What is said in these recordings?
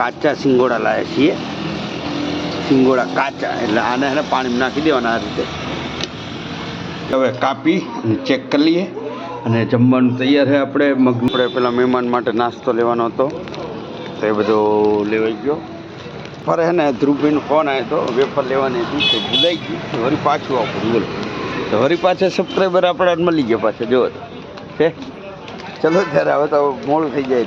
કાચા સિંગોડા લાવ્યા છીએ. સિંગોડા કાચા, એટલે આને એને પાણીમાં નાખી દેવાના આ રીતે. હવે કાપી અને ચેક કરી લઈએ. અને જમવાનું તૈયાર છે આપણે. મગ આપણે પેલા મહેમાન માટે નાસ્તો લેવાનો હતો. તો એ બધો લેવાઈ ગયો. ફરે ને ધ્રુવભાઈનો ફોન આવ્યો હતો વેફર લેવાની હતી, તો ભૂલાઈ ગયું. વળી પાછું આપણું બોલો. તો વળી પાછા સબસ્ક્રાઈબર આપણે મળી ગયા પાછા જોવો છે ચલો ત્યારે હવે તો મોડું થઈ જાય.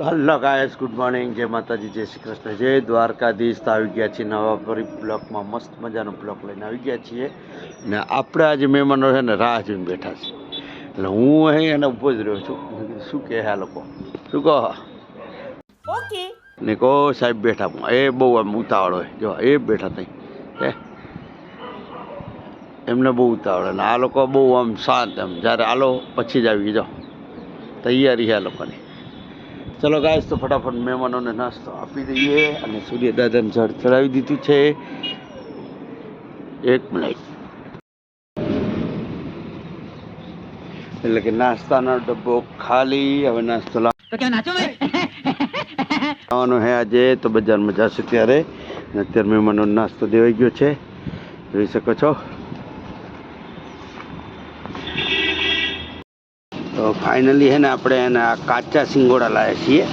હલો ગાયસ ગુડ મોર્નિંગ જય માતાજી જય શ્રી કૃષ્ણ. જય દ્વારકાધીશ. તો આવી ગયા છીએ નવા ફરી બ્લોકમાં. મસ્ત મજાનો બ્લોક લઈને આવી ગયા છીએ. ને આપણે આજે મહેમાનો છે ને રાહ જોઈને બેઠા છે. એટલે હું અહીં એને ઊભો જ રહ્યો છું. શું કહે આ લોકો? શું કહો? ઓકે. ને કહો સાહેબ બેઠા એ બહુ આમ ઉતાવળ હોય. જો એ બેઠા તઈ. હે? એમને બહુ ઉતાવળ ને આ લોકો બહુ આમ શાંત એમ જ્યારે આલો પછી જ આવી જાઓ તૈયારી છે આ લોકોની. ચલો ગાઈશ તો ફટાફટ મહેમાનોને નાસ્તો આપી દઈએ અને સૂર્યદાદાને જળ ચડાવી દીધું છે. એક મિનિટ એટલે કે નાસ્તાનો ડબ્બો ખાલી હવે નાસ્તો ખાવાનો હે આજે તો બજાર બજારમાં જશે ત્યારે. અત્યારે મહેમાનો નાસ્તો દેવાઈ ગયો છે. જોઈ શકો છો. તો ફાઇનલી હે ને આપણે એને આ કાચા સિંગોડા લાવ્યા છીએ.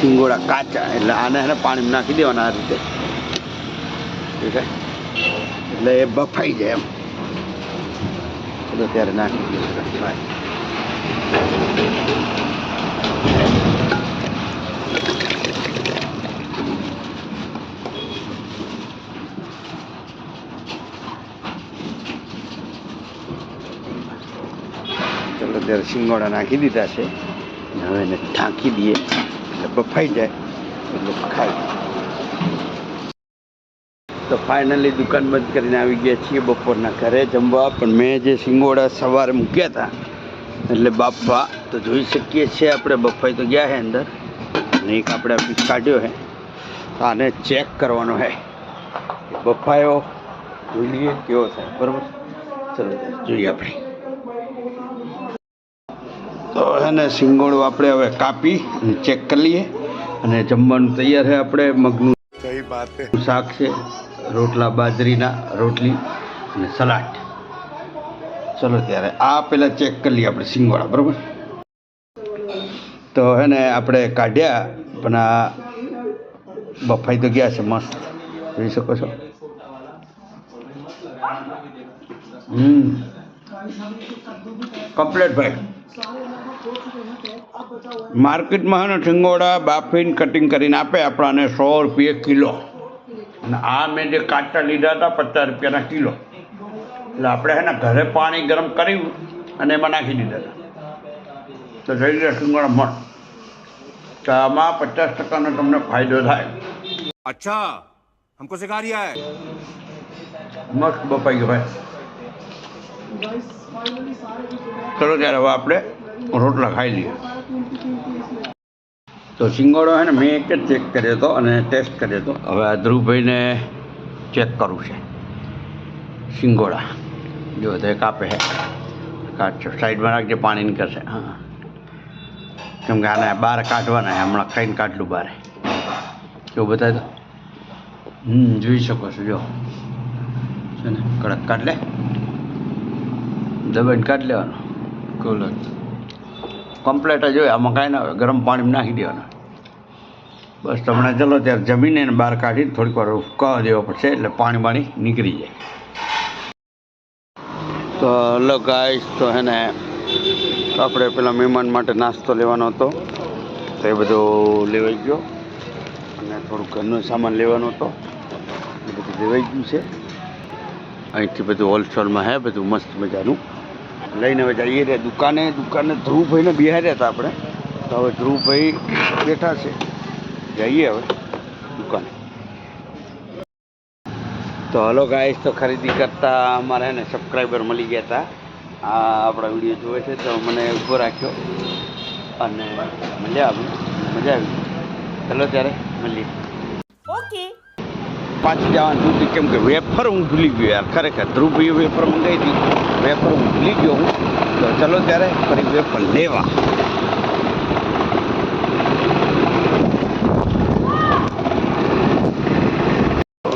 સિંગોડા કાચા, એટલે આને હે ને પાણીમાં નાખી દેવાના આ રીતે. એટલે એ બફાઈ જાય એમ. ચલો ત્યારે નાખી દઈએ બાય શિંગોડા નાખી દીધા છે. હવે એને ઢાંકી દઈએ. એટલે બફાઈ જાય. એટલે ખાઈ તો ફાઇનલી દુકાન બંધ કરીને આવી ગયા છીએ બપોરના ઘરે. જમવા. પણ મેં જે શિંગોડા સવારે મૂક્યા હતા, એટલે બાપા તો જોઈ શકીએ છીએ આપણે. બફાઈ તો ગયા છે અંદર. અને એક આપણે પીસ કાઢ્યો છે તો આને ચેક કરવાનો છે બફાયો. જોઈ લઈએ કેવો થાય. બરાબર? ચલો, જોઈએ આપણે. એને સિંગોળ આપણે હવે કાપી અને ચેક કરી લઈએ. અને જમવાનું તૈયાર છે આપણે મગનું. સહી વાત શાક છે રોટલા બાજરીના રોટલી અને સલાડ. ચલો ત્યારે આ પહેલાં ચેક કરી લઈએ આપણે સિંગોળા બરાબર? તો એને આપણે કાઢ્યા પણ આ બફાઈ તો ગયા છે મસ્ત. જોઈ શકો છો? હમ. કમ્પ્લેટ ભાઈ. માર્કેટમાં ને શિંગોડા બાફીને કટિંગ કરીને આપે આપણાને સો રૂપિયે કિલો. અને આ મેં જે કાચા લીધા હતા પચાસ રૂપિયાના કિલો. એટલે આપણે હે ને ઘરે પાણી ગરમ કર્યું અને એમાં નાખી દીધા હતા. તો થઈ ગયા શિંગોડા મણ. તો આમાં પચાસ ટકાનો તમને ફાયદો થાય. અચ્છા, હમકો સિખા રહ્યા મસ્ત બપાઈ ગયો ભાઈ ચલો ત્યારે હવે આપણે રોટલા ખાઈ લઈએ. તો સિંગોડો છે ને મેં એક જ ચેક કર્યો હતો અને ટેસ્ટ કર્યો હતો. હવે આ ધ્રુવભાઈને ચેક કરવું છે. સિંગોડા જો તો એક આપે છે સાઈડમાં રાખજે પાણી નીકળશે હા. કેમ કે આને બહાર કાઢવાના હમણાં ખાઈને કાઢલું બહાર. કેવું બતાવી દો હમ, જોઈ શકો છો, જો. છે ને કડક કાઢ લે. દબાઈને કાઢ લેવાનો. કુલર કમ્પ્લેટ જ હોય આમાં કાંઈ ના ગરમ પાણીમાં નાખી દેવાના. બસ તમને ચલો ત્યારે જમીને એને બહાર કાઢીને થોડીક વાર ઉકાવા દેવો પડશે એટલે પાણી પાણી નીકળી જાય. તો હલો ગાઈશ તો હે ને આપણે પેલા મહેમાન માટે નાસ્તો લેવાનો હતો. તો એ બધો લેવાઈ ગયો. અને થોડું ઘરનો સામાન લેવાનો હતો. એ બધું લેવાઈ ગયું છે. અહીંથી બધું હોલસેલમાં હે, બધું મસ્ત મજાનું. લઈને હવે જઈએ રે દુકાને. દુકાને ધ્રુવભાઈને બિહાર્યા હતા આપણે. તો હવે ધ્રુવભાઈ બેઠા છે. જઈએ હવે દુકાને. તો હલો ગાઈસ તો ખરીદી કરતા અમારે ને સબસ્ક્રાઈબર મળી ગયા હતા આ આપણા વીડિયો જોવે છે, તો મને ઊભો રાખ્યો. અને મજા આવી મજા આવી. ચલો ત્યારે, મળીએ. ઓકે પાછી જવાનું હતું કેમ કે વેફર હું ભૂલી ગયો યાર ખરેખર ધ્રુવી વેફર મંગાવી હતી વેફર હું ભૂલી ગયો હું તો ચલો ત્યારે ફરી વેફર લેવા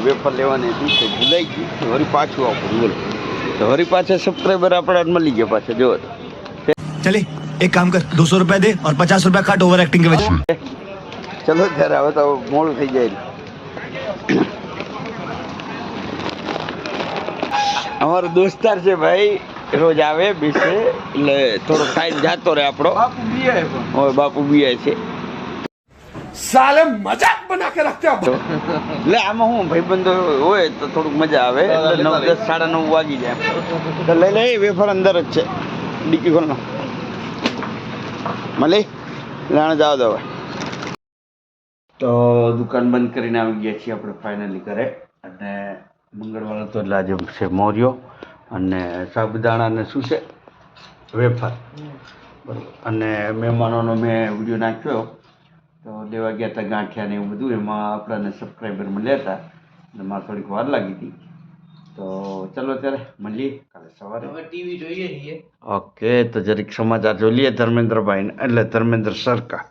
વેફર લેવાની હતી તો ભૂલાઈ ગઈ તો વળી પાછું આપું બોલો તો વળી પાછા સબસ્ક્રાઈબર આપણા મળી ગયા પાછા જો चले एक काम कर दो सौ रुपया दे और पचास रुपया काट ओवर एक्टिंग के वजह ચલો ત્યારે હવે તો મોડું થઈ જાય અમારો દોસ્તાર છે ભાઈ રોજ આવે બેસે એટલે થોડો ટાઈમ જાતો રહે આપણો. બાપુ બીઆ હવે બાપુ બીઆ છે. સાલે મજાક બના કે રાખતા એટલે આમાં હું ભાઈબંધો હોય તો થોડુંક મજા આવે. એટલે નવ દસ સાડા નવ વાગી જાય તો લઈ લે વેફર અંદર જ છે. ડીકી ખોલનો. મળી લાણ જાવ દવા તો દુકાન બંધ કરીને આવી ગયા છીએ આપણે ફાઇનલી ઘરે. અને મંગળવાર હતો એટલે આજે છે મોર્યો અને સાબુદાણાને શું છે વેફર. બરાબર. અને મહેમાનોનો મેં વીડિયો નાખ્યો તો લેવા ગયા હતા ગાંઠિયા ને એવું બધું એમાં આપણાને સબસ્ક્રાઈબર મળ્યા હતા અને મારે થોડીક વાર લાગી હતી. તો ચલો ત્યારે મળીએ કાલે સવારે. ટીવી જોઈએ છીએ ઓકે તો જરીક સમાચાર જોઈ લઈએ ધર્મેન્દ્રભાઈ એટલે ધર્મેન્દ્ર સરકાર.